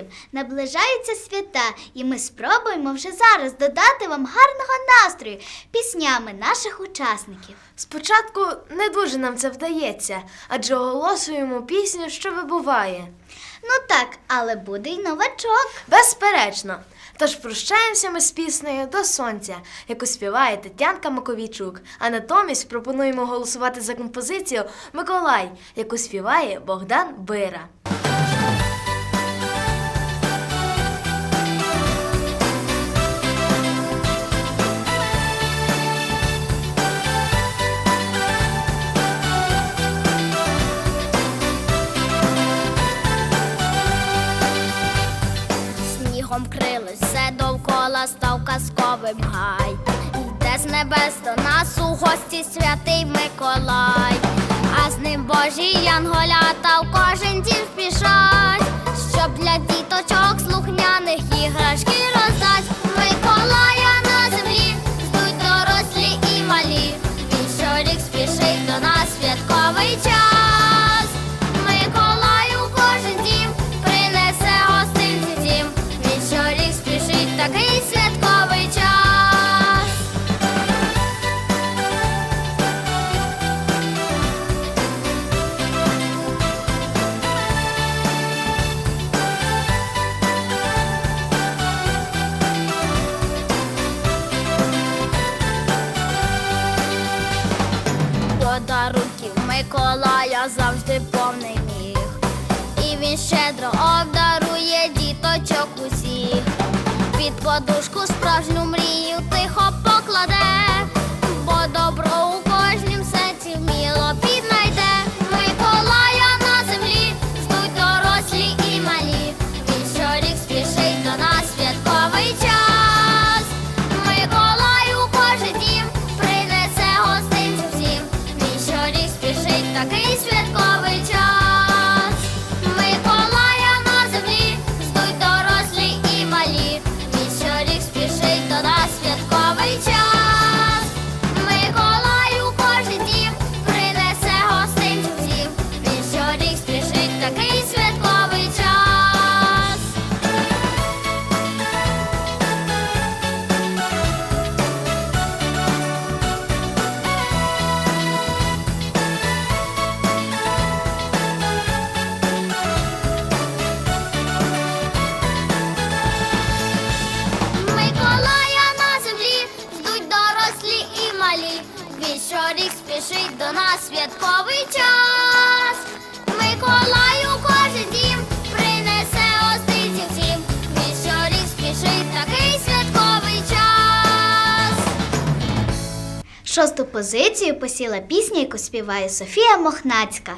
класів. Наближаються свята, і ми спробуємо вже зараз додати вам гарного настрою піснями наших учасників. Спочатку не дуже нам це вдається, адже оголошуємо пісню, що вибуває. Ну так, але буде й новачок. Безперечно. Тож прощаємося ми з піснею до сонця, яку співає Тетянка Маковійчук. А натомість пропонуємо голосувати за композицію Миколай, яку співає Богдан Бира. З небес до нас у гості святий Миколай, а з ним Божі янголята в кожен дім спішать, щоб для діточок слухняних іграшки роздать. Миколая Під подушку справжню мрію Шосту позицію посіла пісня, яку співає Софія Мохнацька.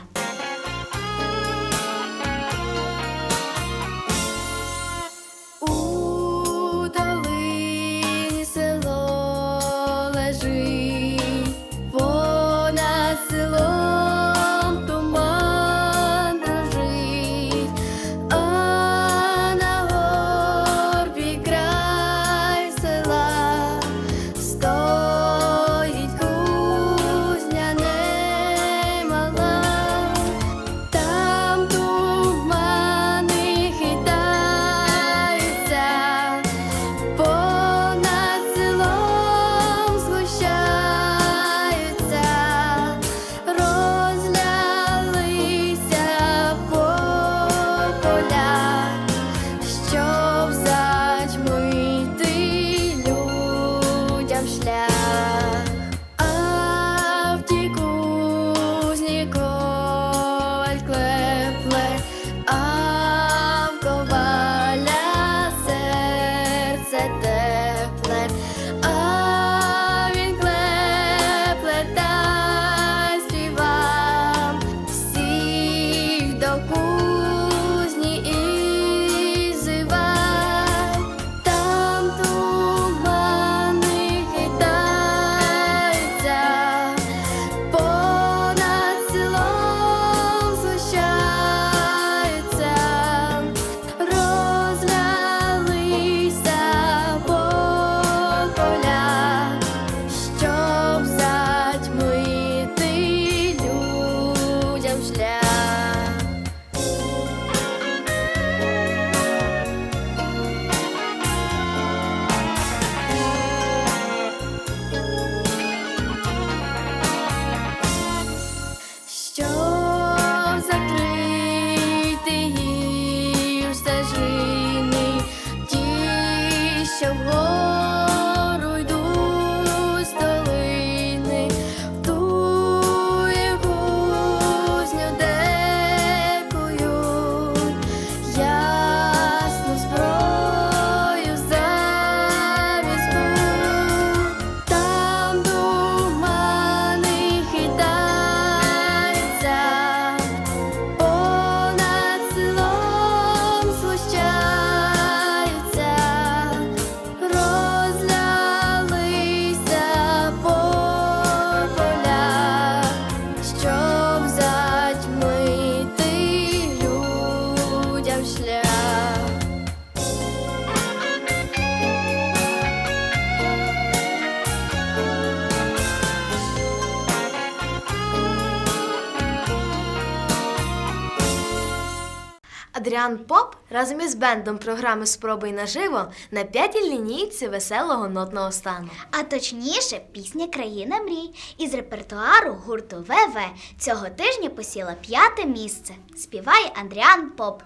Океан Поп разом із бендом програми Спробуй наживо на п'ятій лінійці веселого нотного стану. А точніше, пісня Країна мрій із репертуару гурту ВВ цього тижня посіла п'яте місце. Співає Андріан Поп.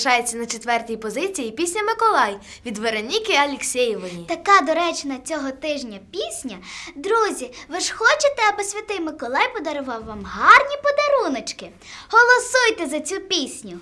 залишається на четвертій позиції пісня Миколай від Вероніки Алєксєєвої. Така доречна цього тижня пісня. Друзі, ви ж хочете, аби святий Миколай подарував вам гарні подаруночки? Голосуйте за цю пісню.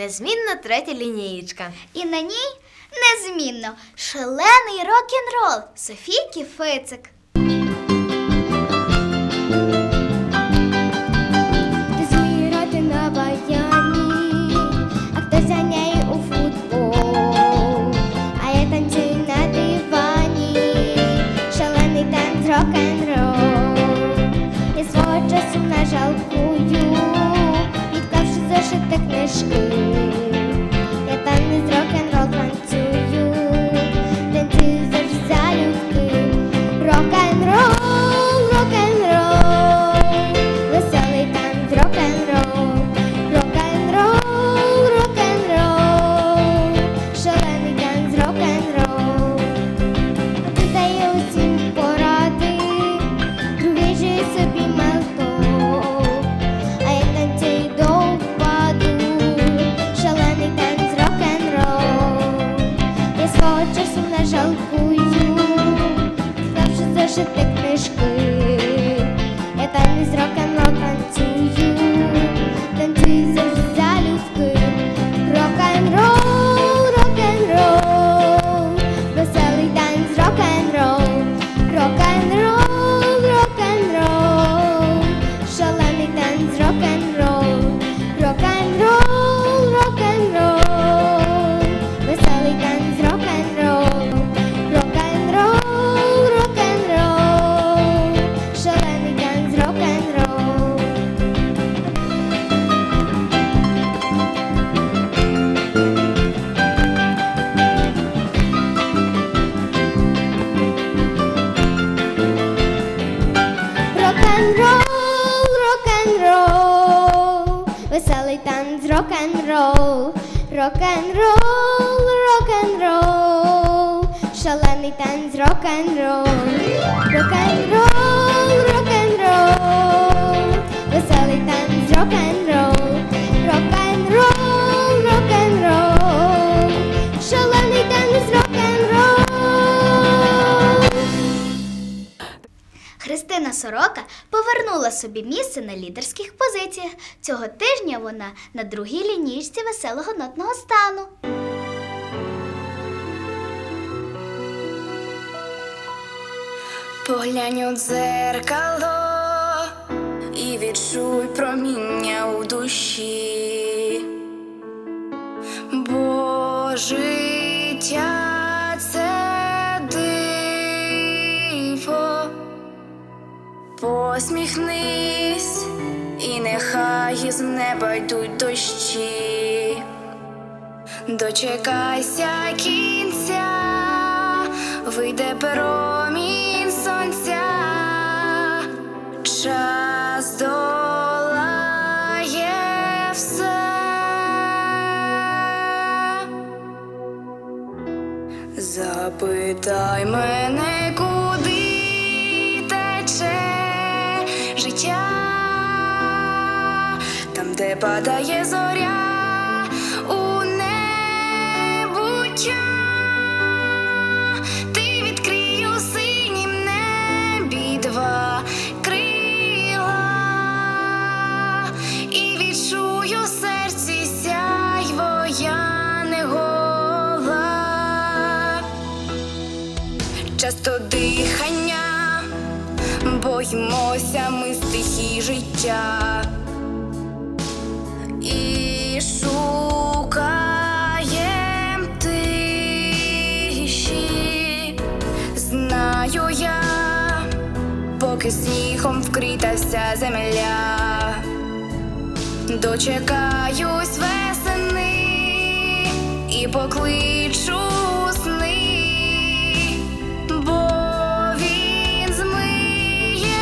Незмінна третя лінієчка. І на ній незмінно шалений рок-н-рол Софійки Фицик. Вміє на баяні, а хтось ганяє у футбол. А я танцюю на дивані, шалений танц рок-н-рол. Я свого часу жалкую, відклавши mais. Повернула собі місце на лідерських позиціях. Цього тижня вона на другій лінійці веселого нотного стану. Поглянь у дзеркало і відчуй проміння у душі. Бо життя Посміхнись, і нехай з неба йдуть дощі. Дочекайся кінця, вийде промінь сонця, час долає все. Запитай мене, падає зоря у небуття, Дочекаюсь весени і покличу бо він змиє.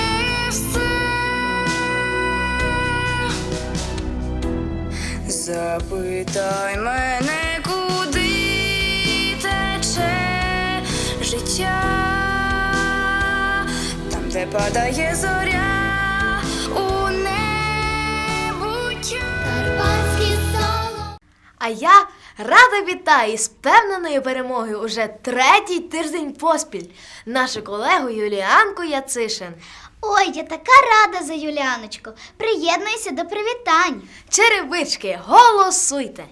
Запитай мене, куди тече життя, там, де падає зоря А я Рада вітаю з певненою перемогою уже третій тиждень поспіль. Нашу колегу Юліанку Яцишин. Ой, я така рада за Юліаночку. Приєднуюся до привітань. Черевички, голосуйте!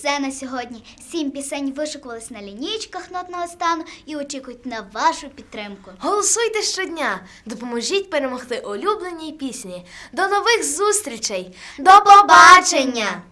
Все на сьогодні. Сім пісень вишикувались на лінійках нотного стану і очікують на вашу підтримку. Голосуйте щодня, допоможіть перемогти улюбленій пісні. До нових зустрічей! До побачення!